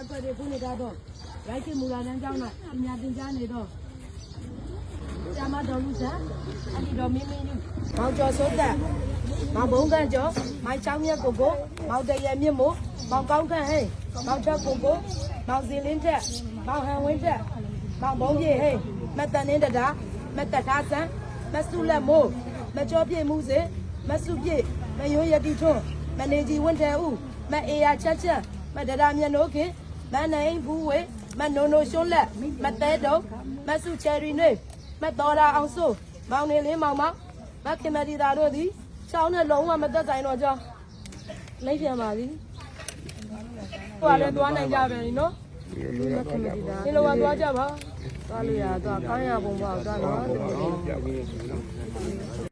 ရက်ွက်တွေခုနေတော့ရိုက်ချင်မူလာတန်းကြောင်း၌ပညာသင်ကြားနေတော့ဆရာမတော်လူဆန်အန်တီတော်မင်းမင်းကြီးမောင်ကျော်စိုးသက်မောင်ဘုံကန့်ကျော်မိုင်ချောင်းမြတ်ကိုကိုမောင်တရမြင့်မို့မောင်ကောင်းခန့်ဟဲ့မောင်ချက်ကိုကိုမောင်စင်လင်းတက်မောင်ဟန်ဝင်းတက်မောင်ဘုံပြေဟဲ့မတန်နင်းတတာမတတ်သားဆန်းမဆုလက်မို့မကြောပြည့်မှုစေမဆုပြည့်မယိုးရတိထွန်းမနေကြီးဝင်းထဲဦးမအေယာချက်ချက်မဒဒါမြတ်နိုးခင် မနိုင်ဘူးဝေမနိုနိုရှုံးလက်မသဲတုံမဆုချယ်ရီနွေမတော်တာအောင်စိုးမောင်နေလင်းမောင်မောင်မခင်မဒီတာတို့သည်ချောင်းနဲ့လုံးဝမသက်ဆိုင်တော့ကြောင်းလိုက်ပြန်ပါပြီဟိုကလည်းသွားနိုင်ကြပဲလीနော်မခင်မဒီတာဒီလိုကသွားကြပါသွားလို့ရသွားကောင်းရပုံပေါ့သွားတော့